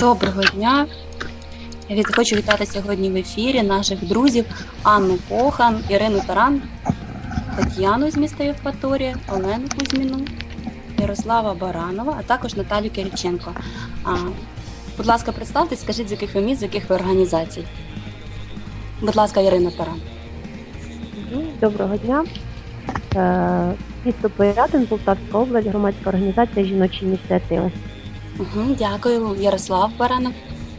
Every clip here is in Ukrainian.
Доброго дня. Я хочу вітати сьогодні в ефірі наших друзів Анну Кохан, Ірину Таран, Тетяну з міста Євпаторія, Олену Кузьміну, Ярослава Баранова, а також Наталю Кириченко. А, будь ласка, представтесь, скажіть, з яких ви міст, з яких ви організацій. Будь ласка, Ірина Таран. Доброго дня. Е, Місто Порятин, Полтавська область, громадська організація жіночі ініціативи. Угу, дякую, Ярослав Баранов.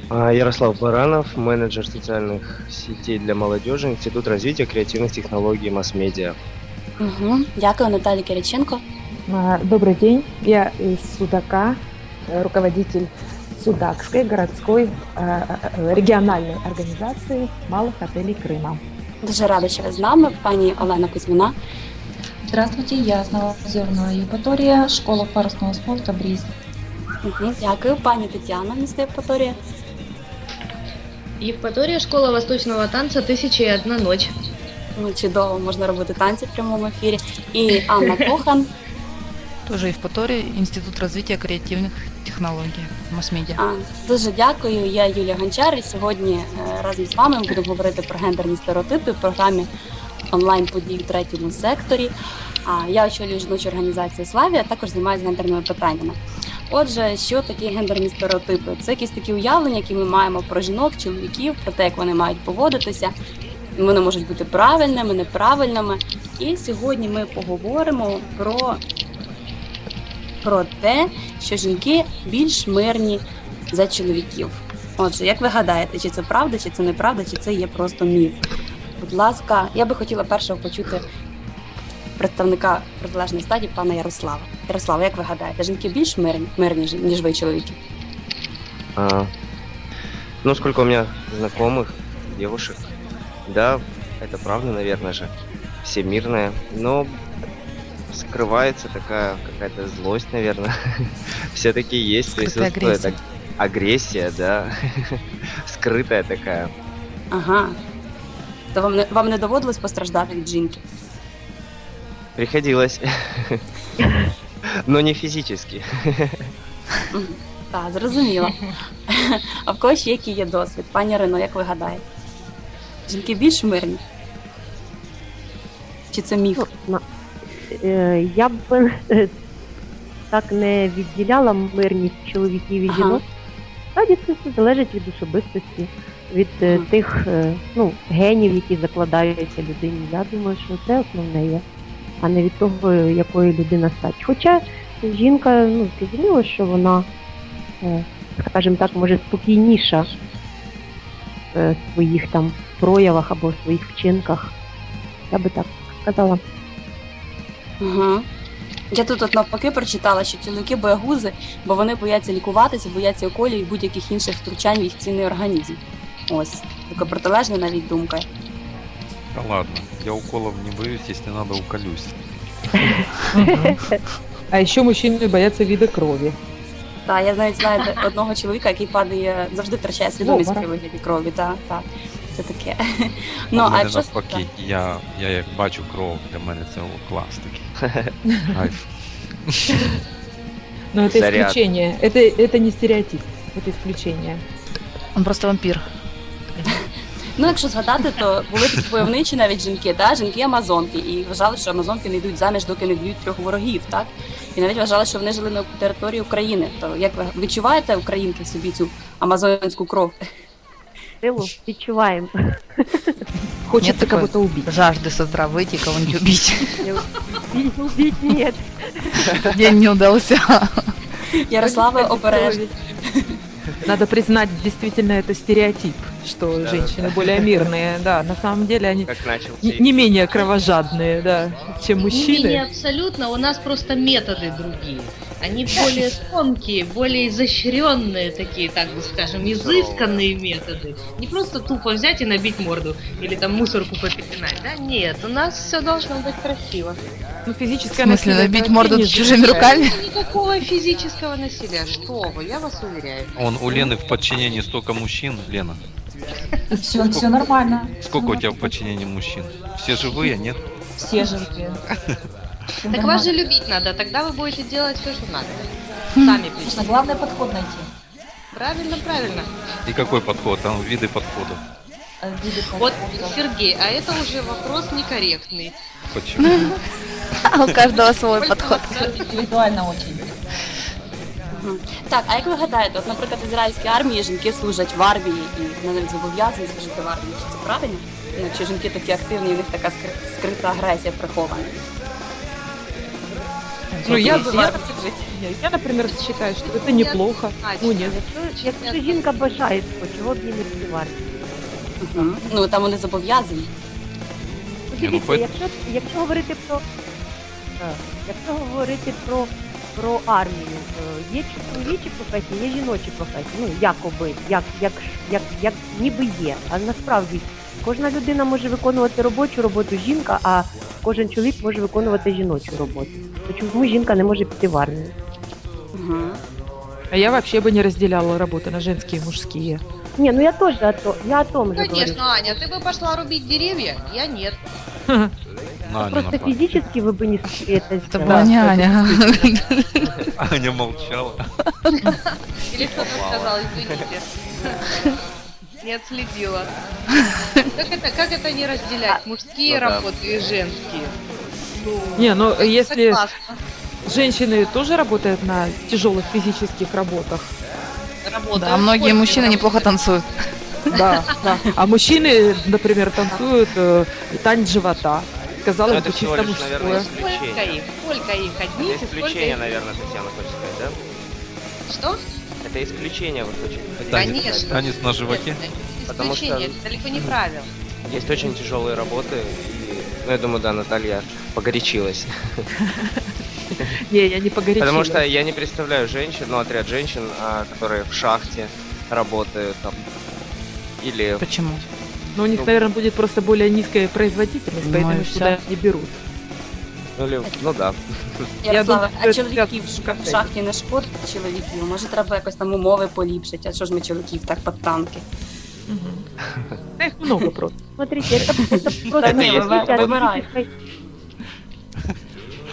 А, Ярослав Баранов, менеджер социальных сетей для молодежи, Институт развития креативных технологий и масс-медиа. Угу, дякую, Наталі Кириченко. А, Добрый день, я из Судака, э, руководитель Судакской городской э, э, региональной организации малых отелей Крыма. Дуже рада, що ви з нами, пані Олена Кузьміна. Здравствуйте, я с Новоозерная Евпатория, школа парусного спорта «Бриз». Угу, дякую, пані Тетяна, місто Євпаторія. Євпаторія школа восточного танця «Тисяча і одна ніч». Ну, чудово, можна робити танці в прямому ефірі. І Анна Кохан. Тоже Евпатория, Институт развития креативных технологий, масс-медиа. А, дуже дякую. Я Юлія Гончар. І сьогодні е, разом з вами ми будемо говорити про гендерні стереотипи в програмі онлайн подій в третьому секторі. А я очолюю жіночу організацію Славі, а також займаюся гендерними питаннями. Отже, що такі гендерні стереотипи? Це якісь такі уявлення, які ми маємо про жінок, чоловіків, про те, як вони мають поводитися. Вони можуть бути правильними, неправильними. І сьогодні ми поговоримо про, про те, що жінки більш мирні за чоловіків. Отже, як ви гадаєте, чи це правда, чи це неправда, чи це є просто міф? Будь ласка, я би хотіла першого почути представника протилежної стадії пана Ярослава. Ярослава, як ви гадаєте, жінки більш мирні, мирні жі- ніж ви чоловіки? А, ну, сколько у меня знакомых девушек, да, это правда, наверное же, все мирные, но скрывается такая какая-то злость, наверное. Все-таки есть, Скрытая присутствует агрессия. аг- агрессия, да, скрытая такая. Ага. То вам не вам не доводилось постраждати від жінки? Приходилось, но не физически. Мгм. Так, зрозуміло. А в когось який є досвід? Пані Ірино, як ви гадаєте? Жінки більш мирні? Чи це міф? Ну, е, Я б е, так не відділяла мирність чоловіків і Ага. жінок. Справді це все залежить від особистості, від е, Ага. тих е, ну, генів, які закладаються людині. Я думаю, що це основне є, а не від того, якої людина стать. Хоча жінка, ну, зрозуміло, що вона, е, скажімо так, може спокійніша е, в своїх там проявах або в своїх вчинках. Я би так сказала. Ага. Я тут от навпаки прочитала, що чоловіки боягузи, бо вони бояться лікуватися, бояться уколів і будь-яких інших втручань в їх цінний організм. Ось, така протилежна навіть думка. Да ладно, я уколов не боюсь, если надо уколюсь. А еще мужчины боятся вида крови. Та я навіть знаю де- одного чоловіка, який падає, завжди втрачає свідомість Обморок. при вигляді крові. Так, так. Це таке. Ну, Ну, а а мене якщо навпаки, я, я як бачу кров, для мене це о, клас такий. Кайф. Но это Заряд. исключение. Это, это не стереотип, это исключение. Он просто вампир. Ну, якщо згадати, то були тут войовничі навіть жінки, та жінки амазонки, і вважали, що амазонки не йдуть заміж, доки не б'ють трьох ворогів, так? І навіть вважали, що вони жили на території України. То як ви відчуваєте українки в собі цю амазонську кров? Силу відчуваємо. Хочется Нет такой кого-то убить. Жажды с утра выйти и кого-нибудь убить. Убить ні. День не удался. Ярослава обережно. Надо признать, действительно, это стереотип, Что Да, женщины более мирные. Да, на самом деле они не не менее кровожадные, да, чем Не мужчины. менее абсолютно, у нас просто методы другие. Они более тонкие, более изощренные такие, так бы скажем, изысканные методы. Не просто тупо взять и набить морду или там мусорку попеленать, да? Нет, у нас все должно быть красиво. Ну, В физическое смысле, насилие набить морду не чужими руками? Никакого физического насилия, что вы, я вас уверяю. Он у Лены в подчинении столько мужчин, Лена. Все, все нормально. Сколько у тебя в подчинении мужчин? Все живые, нет? Все живые. Так вас же любить надо, тогда вы будете делать все, что надо. Сами Конечно, главное подход найти. Правильно, правильно. И какой подход? Там виды подходов. Э, Вот, подходов. Сергей, а это уже вопрос некорректный. Почему? У каждого свой подход. Индивидуально очень. Так, а як ви гадаєте, от, наприклад, в ізраїльській армії жінки служать в армії і вони зобов'язані служити в армії? Чи це правильно? Ну, чи жінки такі активні, і в них така скри- скрита агресія прихована? Ну, я, я, я, например, считаю, что это неплохо. Ну, нет. Якщо, якщо жінка бажає, то чого б їй не армію? Мгм. Ну там вони зобов'язані. Ну, Дивіться, пой- якщо, якщо говорити про так, якщо говорити про, про армію, е, є чоловічі професії, є жіночі професії. Ну якоби, як, як, як, як ніби є. А насправді кожна людина може виконувати робочу роботу жінка, а кожен чоловік може виконувати жіночу роботу. То чому жінка не може піти в армію? Угу. А я вообще бы не разделяла работы на женские и мужские. Ні, ну я теж о то, я о том же говорю. Конечно, Аня, ты бы пошла рубить деревья? Я нет. На, Ну, не Просто физически вы бы не смогли это Это сделать. была не Аня. Аня молчала. Или кто-то сказал, извините. Не отследила. Как это, как это не разделять? Мужские Ну да. работы и женские. Не, ну если Согласна. женщины тоже работают на тяжелых физических работах, Работаю. Да, многие Сколько мужчины неплохо танцуют. да, да. А мужчины, например, танцуют э, танец живота. Казалось Ну, бы, это чисто лишь, наверное, мужское. Сколько исключение. их? Сколько их? Это Одних и сколько исключение, их? наверное, Татьяна хочет сказать, да? Что? Это исключение, вы хотите Танец, Конечно. танец на животе. Нет, Потому Исключение, что- это далеко не правило. Есть очень тяжелые работы, и, ну, я думаю, да, Наталья погорячилась. Не, я не погорячилась. Потому что я не представляю женщин, ну, отряд женщин, а, которые в шахте работают там. Или Почему? Но у них, ну- наверное, будет просто более низкая производительность, Ну поэтому и их всё. туда не берут. ну, или, ну да. Ярославе, думаю, а це чоловіків як в кафе. шахті не шкодить чоловіків? Може треба якось там умови поліпшити, а що ж ми чоловіків так під танки? Да их много просто. Смотрите, это, это просто Да не, зависит вы- от выбирай. физической-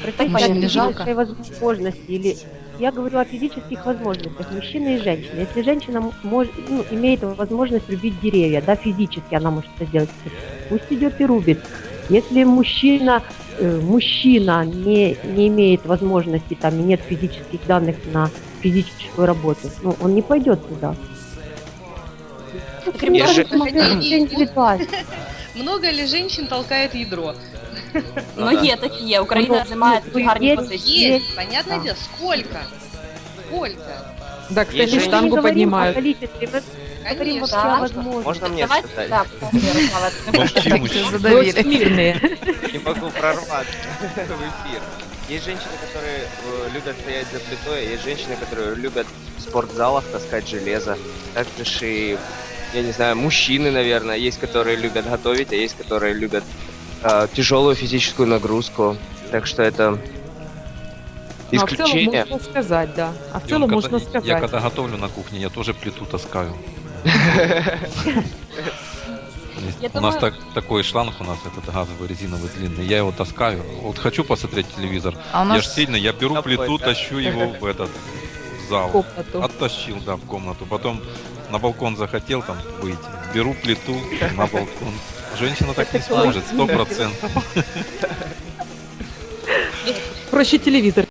Так, от Мужчин не жалко? физической возможности или я говорю о физических возможностях мужчины и женщины. Если женщина мож- ну, имеет возможность рубить деревья, да, физически она может это сделать, пусть идет и рубит. Если мужчина, э, мужчина не, не имеет возможности, там, и нет физических данных на физическую работу, ну, он не пойдет туда. Много ли женщин толкает ядро? ну да. є такі є. Україна Ну, займає ну, такі гарні є- позиції. Есть, понятное Да. дело. Сколько? Сколько? Да, кстати, Есть Мы же- же не штангу говорим о поднимают. количестве, мы говорим Конечно. вообще о Да. возможности. Можно мне Давайте, сказать? да, пожалуйста, Ярослава, ти Мужчины, Все мужчины. задавили. Вот мирные. Не могу прорваться в эфир. Есть женщины, которые э, любят стоять за плитой, есть женщины, которые любят в спортзалах таскать железо. Также ж и, я не знаю, мужчины, наверное, есть, которые любят готовить, а есть, которые любят э, тяжелую физическую нагрузку. Так что это Ну, а в целом исключение. можно сказать, да. А в целом можно когда- Я сказать. когда готовлю на кухне, я тоже плиту таскаю. Я у нас так, такой шланг у нас этот газовый резиновый длинный. Я его таскаю. Вот хочу посмотреть телевизор. А Я ж нас сильно, я беру плиту, да? тащу его в этот в зал. Оттащил, да, в комнату. Потом на балкон захотел там выйти. Беру плиту на балкон. Женщина так не сможет, сто процентов. Проще телевизор